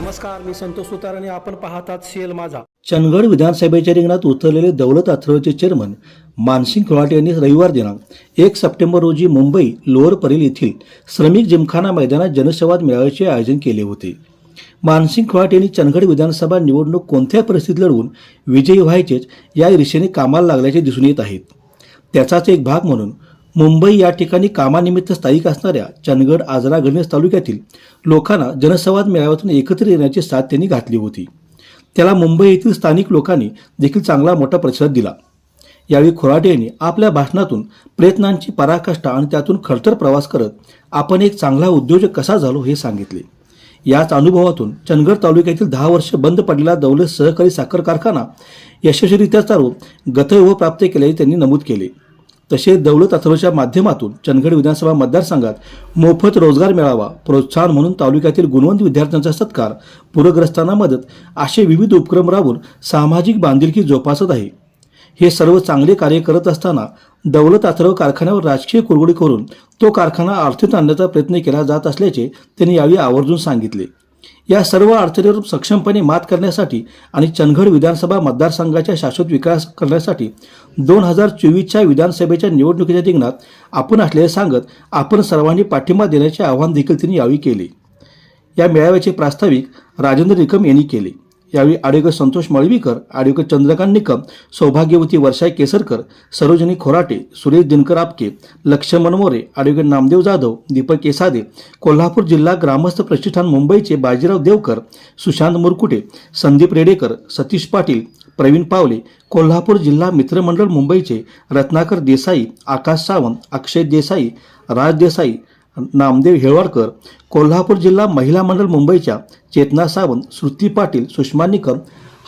नमस्कार मी संतोष सुतार आणि आपण पाहतात सेल माझा. चंदगड विधानसभेच्या रिंगणात उतरलेले दौलत अथर्वचे चेअरमन मानसिंग खोलाटे यांनी रविवार दिनांक एक सप्टेंबर रोजी मुंबई लोअर परेल येथील श्रमिक जिमखाना मैदानात जनसंवाद मेळाव्याचे आयोजन केले होते. मानसिंग खोलाटे यांनी चंदगड विधानसभा निवडणूक कोणत्या परिस्थितीत लढवून विजयी व्हायचेच या दिशेने कामाला लागल्याचे दिसून येत आहेत. त्याचाच एक भाग म्हणून मुंबई या ठिकाणी कामानिमित्त स्थायिक असणाऱ्या चंदगड आजरा गणेश तालुक्यातील लोकांना जनसंवाद मेळाव्यातून एकत्र येण्याची साथ त्यांनी घातली होती. त्याला मुंबई येथील स्थानिक लोकांनी देखील चांगला मोठा प्रतिसाद दिला. यावेळी खोराटे यांनी आपल्या भाषणातून प्रयत्नांची पराकाष्ठा आणि त्यातून खडतर प्रवास करत आपण एक चांगला उद्योजक कसा झालो हे सांगितले. याच अनुभवातून चंदगड तालुक्यातील दहा वर्ष बंद पडलेला दौलत सहकारी साखर कारखाना यशस्वीरित्या चालवून गतयुग प्राप्त केल्याचे त्यांनी नमूद केले. तसेच दौलत अथर्वच्या माध्यमातून चंदगड विधानसभा मतदारसंघात मोफत रोजगार मिळावा प्रोत्साहन म्हणून तालुक्यातील गुणवंत विद्यार्थ्यांचा सत्कार पूरग्रस्तांना मदत असे विविध उपक्रम राबवून सामाजिक बांधिलकी जोपासत आहे. हे सर्व चांगले कार्य करत असताना दौलत अथर्व कारखान्यावर राजकीय कुरगुडी करून तो कारखाना आर्थिक आणण्याचा प्रयत्न केला जात असल्याचे त्यांनी यावेळी आवर्जून सांगितले. या सर्व अडचणीवर सक्षमपणे मात करण्यासाठी आणि चंदगड विधानसभा मतदारसंघाच्या शाश्वत विकास करण्यासाठी दोन हजार चोवीसच्या विधानसभेच्या निवडणुकीच्या रिंगणात आपण असलेले सांगत आपण सर्वांनी पाठिंबा देण्याचे आवाहन देखील त्यांनी यावेळी केले. या मेळाव्याचे प्रास्ताविक राजेंद्र निकम यांनी केले. यावेळी ॲडव्होकेट संतोष मळवीकर ॲडव्होकेट चंद्रकांत निकम सौभाग्यवती वर्षाई केसरकर सरोजनी खोराटे सुरेश दिनकर आपके लक्ष्मण मोरे ॲडव्होकेट नामदेव जाधव दीपक केसादे कोल्हापूर जिल्हा ग्रामस्थ प्रतिष्ठान मुंबईचे बाजीराव देवकर सुशांत मुरकुटे संदीप रेडेकर सतीश पाटील प्रवीण पावले कोल्हापूर जिल्हा मित्रमंडळ मुंबईचे रत्नाकर देसाई आकाश सावंत अक्षय देसाई राज देसाई नामदेव हेळवाडकर कोल्हापूर जिल्हा महिला मंडळ मुंबईच्या चेतना सावंत श्रुती पाटील सुषमा निकम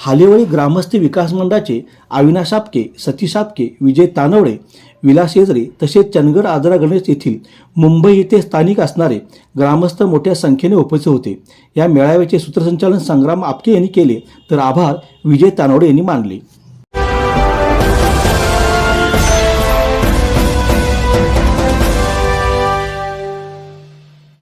हालेवळी ग्रामस्थ विकास मंडळाचे अविनाश आपके सतीश आपके विजय तानवडे विलास येजरे तसेच चंदगड आजरा गणेश येथील मुंबई येथे स्थानिक असणारे ग्रामस्थ मोठ्या संख्येने उपस्थित होते. या मेळाव्याचे सूत्रसंचालन संग्राम आपके यांनी केले तर आभार विजय तानवडे यांनी मानले.